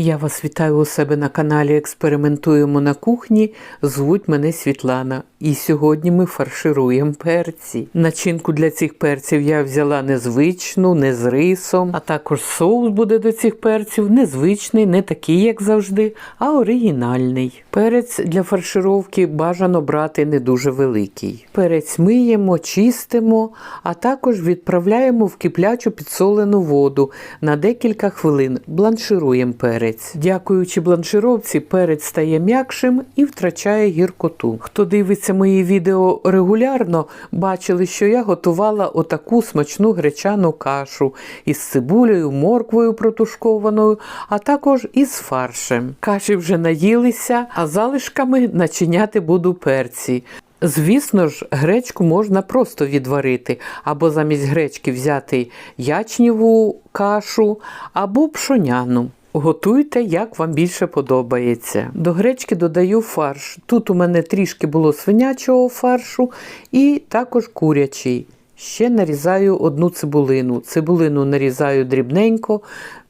Я вас вітаю у себе на каналі Експериментуємо на кухні. Звуть мене Світлана. І сьогодні ми фаршируємо перці. Начинку для цих перців я взяла незвичну, не з рисом, а також соус буде до цих перців незвичний, не такий, як завжди, а оригінальний. Перець для фаршировки бажано брати не дуже великий. Перець миємо, чистимо, а також відправляємо в киплячу підсолену воду на декілька хвилин. Бланшируємо перець. Дякуючи бланшировці, перець стає м'якшим і втрачає гіркоту. Хто дивиться мої відео регулярно, бачили, що я готувала отаку смачну гречану кашу із цибулею, морквою протушкованою, а також із фаршем. Каші вже наїлися, а залишками начиняти буду перці. Звісно ж, гречку можна просто відварити, або замість гречки взяти ячніву кашу, або пшоняну. Готуйте, як вам більше подобається. До гречки додаю фарш. Тут у мене трішки було свинячого фаршу і також курячий. Ще нарізаю одну цибулину. Цибулину нарізаю дрібненько,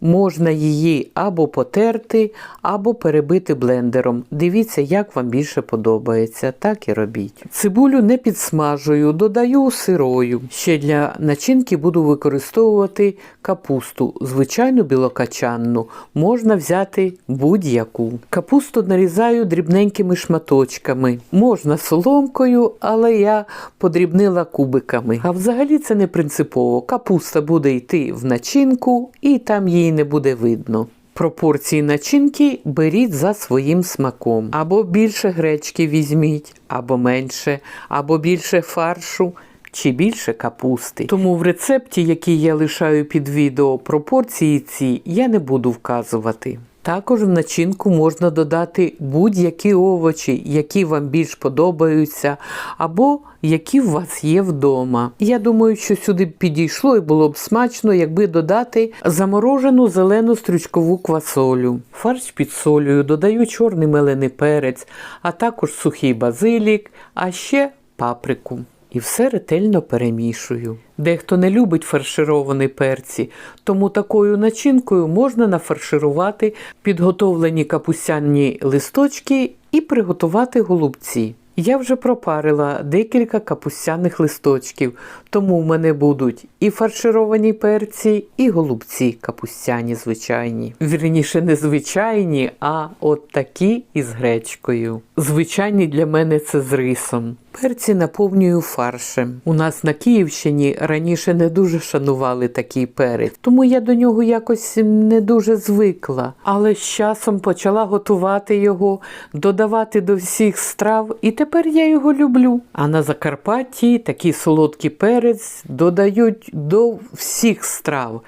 можна її або потерти, або перебити блендером. Дивіться, як вам більше подобається, так і робіть. Цибулю не підсмажую, додаю сирою. Ще для начинки буду використовувати капусту, звичайну білокачанну. Можна взяти будь-яку. Капусту нарізаю дрібненькими шматочками. Можна соломкою, але я подрібнила кубиками. А взагалі це не принципово. Капуста буде йти в начинку, і там її не буде видно. Пропорції начинки беріть за своїм смаком. Або більше гречки візьміть, або менше, або більше фаршу. Чи більше капусти. Тому в рецепті, який я лишаю під відео, пропорції ці я не буду вказувати. Також в начинку можна додати будь-які овочі, які вам більш подобаються, або які у вас є вдома. Я думаю, що сюди підійшло і було б смачно, якби додати заморожену зелену стрючкову квасолю. Фарш підсолюю, додаю чорний мелений перець, а також сухий базилік, а ще паприку. І все ретельно перемішую. Дехто не любить фаршировані перці, тому такою начинкою можна нафарширувати підготовлені капустяні листочки і приготувати голубці. Я вже пропарила декілька капустяних листочків, тому в мене будуть і фаршировані перці, і голубці капустяні звичайні. Вірніше, не звичайні, а от такі із гречкою. Звичайні для мене це з рисом. Перці наповнюю фаршем. У нас на Київщині раніше не дуже шанували такий перець, тому я до нього якось не дуже звикла. Але з часом почала готувати його, додавати до всіх страв, і тепер я його люблю. А на Закарпатті такий солодкий перець додають до всіх страв.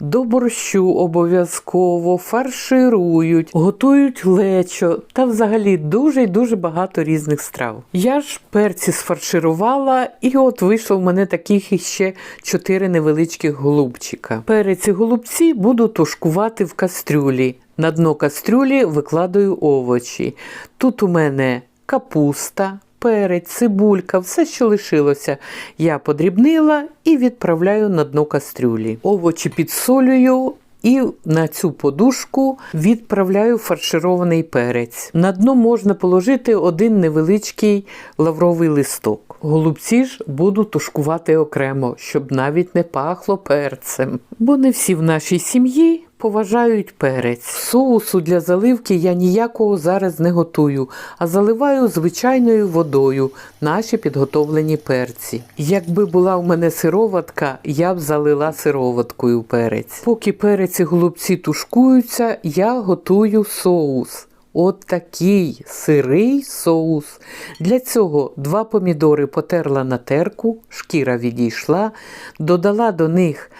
До борщу обов'язково фарширують, готують лечо та взагалі дуже й дуже багато різних страв. Я ж перці сфарширувала, і от вийшло в мене таких іще чотири невеличких голубчика. Перець і голубці буду тушкувати в кастрюлі. На дно кастрюлі викладаю овочі. Тут у мене капуста, перець, цибулька, все, що лишилося, я подрібнила і відправляю на дно кастрюлі. Овочі підсолюю. І на цю подушку відправляю фарширований перець. На дно можна положити один невеличкий лавровий листок. Голубці ж буду тушкувати окремо, щоб навіть не пахло перцем. Бо не всі в нашій сім'ї поважають перець. Соусу для заливки я ніякого зараз не готую, а заливаю звичайною водою наші підготовлені перці. Якби була в мене сироватка, я б залила сироваткою перець. Поки перець і голубці тушкуються, я готую соус. От такий сирий соус. Для цього два помідори потерла на терку, шкіра відійшла, додала до них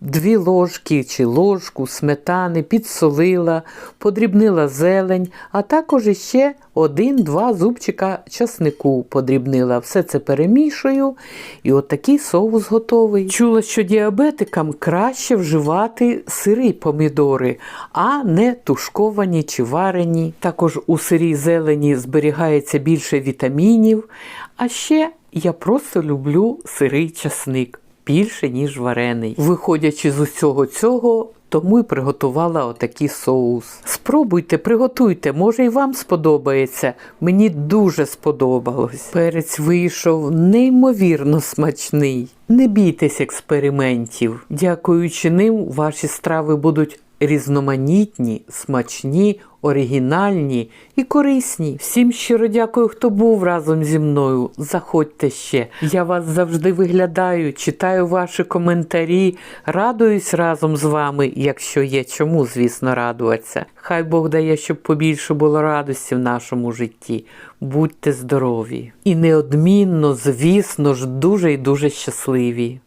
дві ложки чи ложку сметани, підсолила, подрібнила зелень, а також іще один-два зубчика часнику подрібнила. Все це перемішую, і от такий соус готовий. Чула, що діабетикам краще вживати сирі помідори, а не тушковані чи варені. Також у сирій зелені зберігається більше вітамінів. А ще я просто люблю сирий часник більше, ніж варений. Виходячи з усього цього, тому й приготувала отакий соус. Спробуйте, приготуйте, може і вам сподобається. Мені дуже сподобалось. Перець вийшов неймовірно смачний. Не бійтесь експериментів. Дякуючи ним, ваші страви будуть різноманітні, смачні, оригінальні і корисні. Всім щиро дякую, хто був разом зі мною. Заходьте ще. Я вас завжди виглядаю, читаю ваші коментарі, радуюсь разом з вами, якщо є чому, звісно, радуватися. Хай Бог дає, щоб побільше було радості в нашому житті. Будьте здорові! І неодмінно, звісно ж, дуже і дуже щасливі.